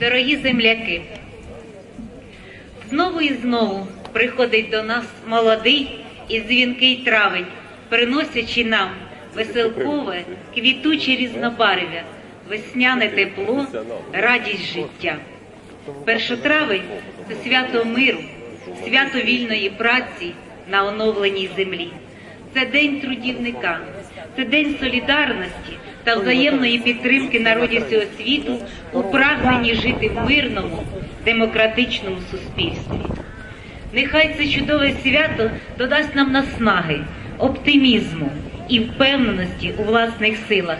Дорогі земляки, знову і знову приходить до нас молодий і дзвінкий травень, приносячи нам веселкове, квітуче різнобарв'я, весняне тепло, радість життя. Першотравень це свято миру, свято вільної праці на оновленій землі. Це день трудівника, це день солідарності та взаємної підтримки народів всього світу у прагненні жити в мирному, демократичному суспільстві. Нехай це чудове свято додасть нам наснаги, оптимізму і впевненості у власних силах,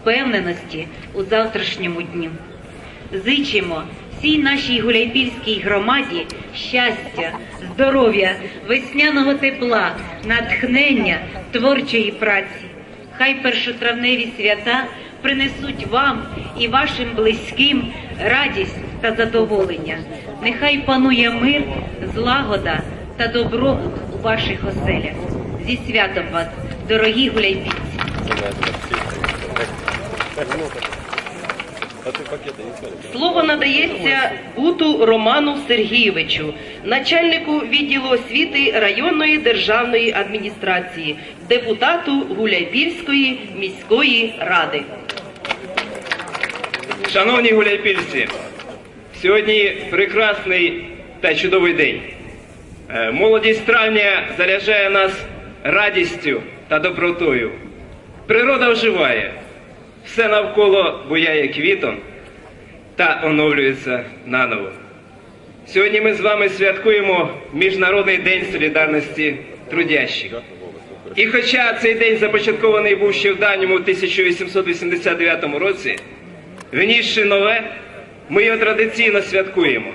впевненості у завтрашньому дню. Зичимо всій нашій гуляйпільській громаді щастя, здоров'я, весняного тепла, натхнення, творчої праці. Хай першотравневі свята принесуть вам і вашим близьким радість та задоволення. Нехай панує мир, злагода та добробут у ваших оселях. Зі святом вас, дорогі гуляйпільці! Слово надається Гуту Роману Сергійовичу, начальнику відділу освіти районної державної адміністрації, депутату Гуляйпільської міської ради. Шановні гуляйпільці, сьогодні прекрасний та чудовий день. Е, Молодість травня заряджає нас радістю та добротою. Природа оживає, все навколо буяє квітом та оновлюється наново. Сьогодні ми з вами святкуємо Міжнародний день солідарності трудящих. І хоча цей день започаткований був ще в давньому 1889 році, Внісши нове, ми його традиційно святкуємо.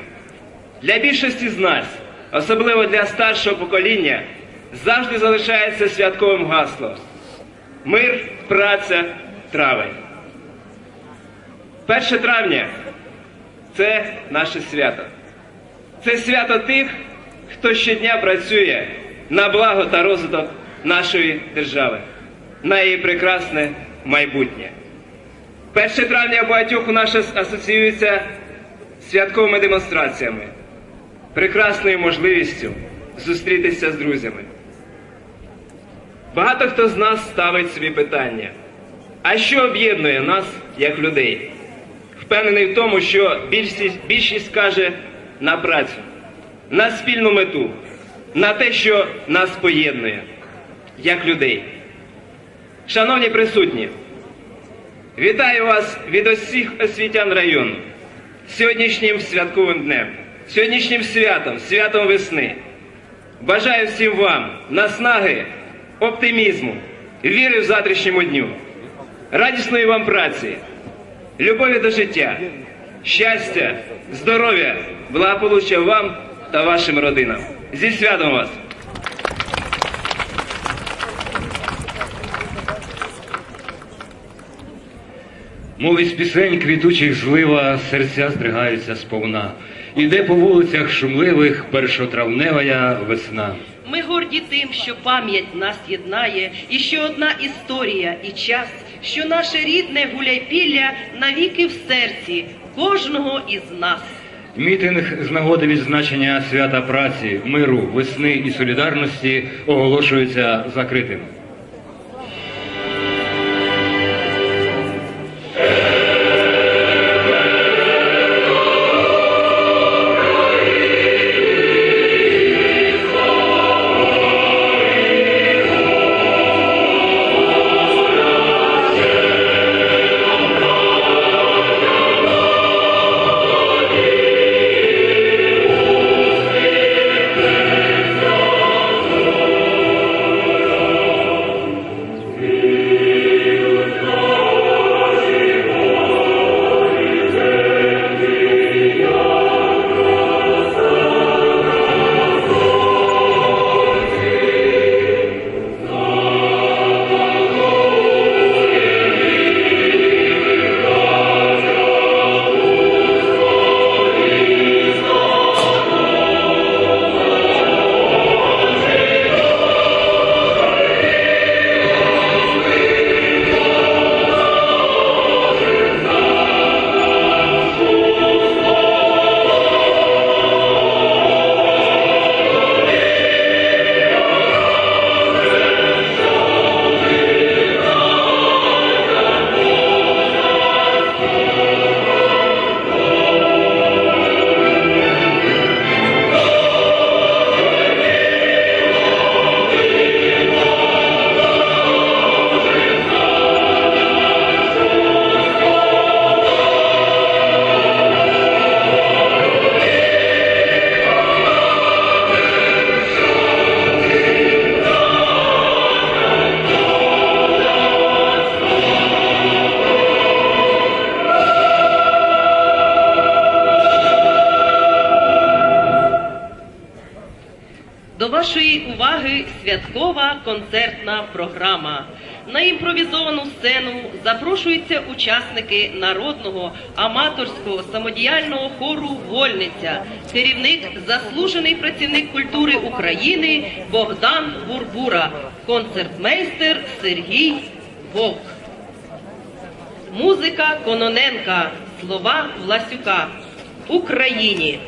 Для більшості з нас, особливо для старшого покоління, завжди залишається святковим гаслом. Мир, праця, травень. 1 травня це наше свято. Це свято тих, хто щодня працює на благо та розвиток нашої держави, на її прекрасне майбутнє. 1 травня багатьох у нас асоціюється святковими демонстраціями, прекрасною можливістю зустрітися з друзями. Багато хто з нас ставить собі питання, а що об'єднує нас як людей? Впевнений в тому, що більшість, більшість каже на працю, на спільну мету, на те, що нас поєднує як людей. Шановні присутні, Вітаю вас від усіх освітян району сьогоднішнім святковим днем, сьогоднішнім святом, святом весни. Бажаю всім вам наснаги, оптимізму, віри в завтрашньому дню, радісної вам праці, любові до життя, щастя, здоров'я, благополуччя вам та вашим родинам. Зі святом вас! Мовить пісень квітучих злива, серця здригаються сповна. Іде по вулицях шумливих першотравневая весна. Ми горді тим, що пам'ять нас єднає, і що одна історія і час, що наше рідне гуляйпілля навіки в серці кожного із нас. Мітинг з нагоди відзначення свята праці, миру, весни і солідарності оголошується закритим. Святкова концертна програма. На імпровізовану сцену запрошуються учасники народного аматорського самодіяльного хору Вольниця, керівник, заслужений працівник культури України Богдан Бурбура, концертмейстер Сергій Вовк. Музика Кононенка, слова Власюка. Україні.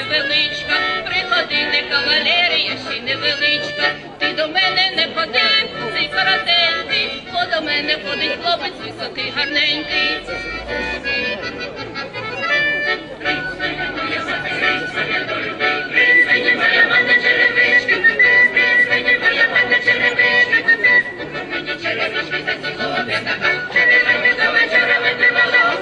невеличка, приходи не кавалерія, ще невеличка, ти до мене не ходи, цей коротенький, бо до мене ходить хлопець високий, гарненький. Через наш місяць золотий, через наш місяць золотий,